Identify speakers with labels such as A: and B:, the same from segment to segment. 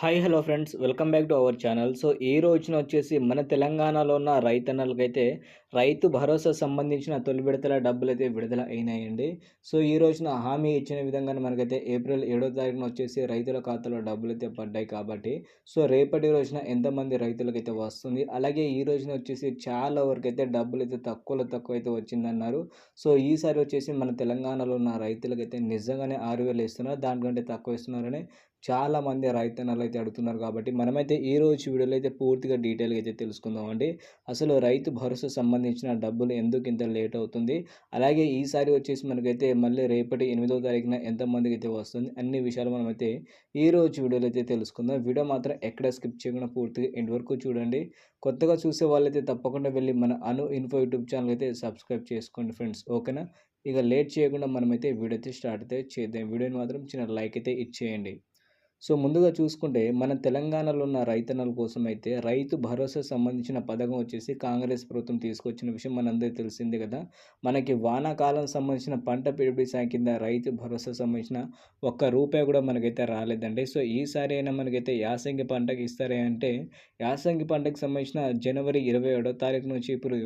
A: Hi hello friends welcome back to our channel so ఈ రోజున వచ్చేసి మన తెలంగాణలో ఉన్న రైతన్నలకైతే రైతు భరోసా సంబంధించిన తొలి విడతల డబ్బులు అయితే విడుదల అయినాయండి. సో ఈ రోజున హామీ ఇచ్చిన విధంగానే మనకైతే ఏప్రిల్ ఏడో తారీఖున వచ్చేసి రైతుల ఖాతాలో డబ్బులు అయితే పడ్డాయి కాబట్టి సో రేపటి రోజున ఎంతమంది రైతులకైతే వస్తుంది? అలాగే ఈ రోజున వచ్చేసి చాలా వరకు అయితే డబ్బులు అయితే తక్కువలో తక్కువ అయితే వచ్చిందన్నారు. సో ఈసారి వచ్చేసి మన తెలంగాణలో ఉన్న రైతులకైతే నిజంగానే ఆరు వేలు ఇస్తున్నారు. దానికంటే తక్కువ ఇస్తున్నారని చాలామంది రైతన్నలు అయితే అడుగుతున్నారు కాబట్టి మనమైతే ఈ రోజు వీడియోలో అయితే పూర్తిగా డీటెయిల్గా అయితే తెలుసుకుందామండి. అసలు రైతు భరోసా సంబంధించిన డబ్బులు ఎందుకు ఇంత లేట్ అవుతుంది? అలాగే ఈసారి వచ్చేసి మనకైతే మళ్ళీ రేపటి ఎనిమిదో తారీఖున ఎంతమందికి అయితే వస్తుంది? అన్ని విషయాలు మనమైతే ఈ రోజు వీడియోలో అయితే తెలుసుకుందాం. వీడియో మాత్రం ఎక్కడ స్కిప్ చేయకుండా పూర్తిగా ఎండ్ వరకు చూడండి. కొత్తగా చూసే వాళ్ళైతే తప్పకుండా వెళ్ళి మన అను ఇన్ఫో యూట్యూబ్ ఛానల్ అయితే సబ్స్క్రైబ్ చేసుకోండి ఫ్రెండ్స్. ఓకేనా? ఇక లేట్ చేయకుండా మనమైతే వీడియో అయితే స్టార్ట్ అయితే చేద్దాం. వీడియోని మాత్రం చిన్న లైక్ అయితే ఇచ్చేయండి. సో ముందుగా చూసుకుంటే మన తెలంగాణలో ఉన్న రైతన్నల కోసం అయితే రైతు భరోసా సంబంధించిన పథకం వచ్చేసి కాంగ్రెస్ ప్రభుత్వం తీసుకొచ్చిన విషయం మనందరికీ తెలిసిందే కదా. మనకి వానాకాలం సంబంధించిన పంట పెట్టుబడి సాయం కింద రైతు భరోసా సంబంధించిన ఒక్క రూపాయి కూడా మనకైతే రాలేదండి. సో ఈసారి అయినా మనకైతే యాసంగి పంటకి ఇస్తారే అంటే యాసంగి పంటకి సంబంధించిన జనవరి ఇరవై ఏడో తారీఖు నుంచి ఇప్పుడు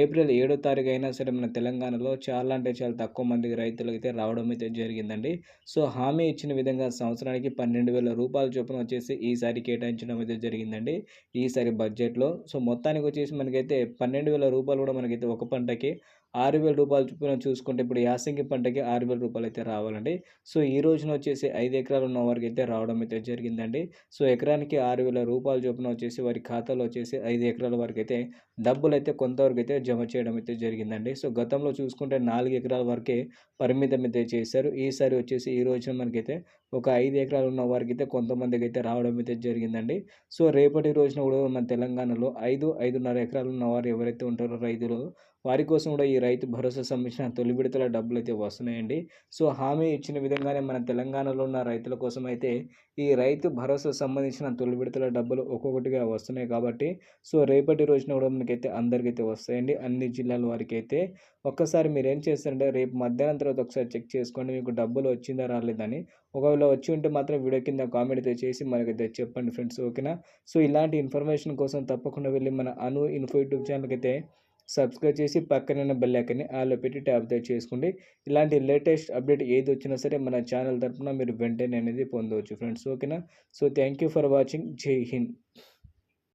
A: ఏప్రిల్ ఏడో తారీఖు అయినా సరే మన తెలంగాణలో చాలా అంటే చాలా తక్కువ మంది రైతులకు అయితే రావడం అయితే జరిగిందండి. సో హామీ ఇచ్చిన విధంగా సంవత్సరానికి పన్నెండు రెండు వేల రూపాయల చొప్పున వచ్చేసి ఈసారి కేటాయించడం అయితే జరిగిందండి. ఈసారి బడ్జెట్లో సో మొత్తానికి వచ్చేసి మనకైతే పన్నెండు వేల రూపాయలు కూడా మనకైతే ఒక పంటకి ఆరు వేల రూపాయలు చొప్పున చూసుకుంటే ఇప్పుడు యాసంగి పంటకి ఆరు వేల రూపాయలు అయితే రావాలండి. సో ఈ రోజున వచ్చేసి ఐదు ఎకరాలు ఉన్న వారికి అయితే రావడం అయితే జరిగిందండి. సో ఎకరానికి ఆరు వేల రూపాయల చొప్పున వచ్చేసి వారి ఖాతాలో వచ్చేసి ఐదు ఎకరాల వరకు అయితే డబ్బులు అయితే కొంతవరకు అయితే జమ చేయడం అయితే జరిగిందండి. సో గతంలో చూసుకుంటే నాలుగు ఎకరాల వరకే పరిమితం అయితే చేశారు. ఈసారి వచ్చేసి ఈ రోజున మనకైతే ఒక ఐదు ఎకరాలు ఉన్న వారికి అయితే కొంతమందికి అయితే రావడం అయితే జరిగిందండి. సో రేపటి రోజున కూడా మన తెలంగాణలో ఐదు ఐదున్నర ఎకరాలు ఉన్న వారు ఎవరైతే ఉంటారో రైతులు వారి కోసం కూడా ఈ రైతు భరోసా సంబంధించిన తొలి విడతల డబ్బులు అయితే వస్తున్నాయండి. సో హామీ ఇచ్చిన విధంగానే మన తెలంగాణలో ఉన్న రైతుల కోసం అయితే ఈ రైతు భరోసా సంబంధించిన తొలి విడతల డబ్బులు ఒక్కొక్కటిగా వస్తున్నాయి కాబట్టి సో రేపటి రోజున కూడా మనకైతే అందరికైతే వస్తాయండి. అన్ని జిల్లాల వారికి అయితే ఒక్కసారి మీరు ఏం చేస్తారంటే రేపు మధ్యాహ్నం తర్వాత ఒకసారి చెక్ చేసుకోండి మీకు డబ్బులు వచ్చిందా రాలేదని ఒకవేళ వచ్చి ఉంటే మాత్రం వీడియో కింద కామెంట్ అయితే చేసి మనకైతే చెప్పండి ఫ్రెండ్స్ ఓకేనా? సో ఇలాంటి ఇన్ఫర్మేషన్ కోసం తప్పకుండా వెళ్ళి మన అను ఇన్ఫో యూట్యూబ్ ఛానల్కి అయితే సబ్స్క్రైబ్ చేసి పక్కన బెల్ ఐకన్ని ఆలో పెట్టి ట్యాప్ అయితే చేసుకోండి. ఇలాంటి లేటెస్ట్ అప్డేట్ ఏది వచ్చినా సరే మన ఛానల్ తరఫున మీరు వెంటనే అనేది పొందవచ్చు ఫ్రెండ్స్. ఓకేనా? So thank you for watching. Jai Hind.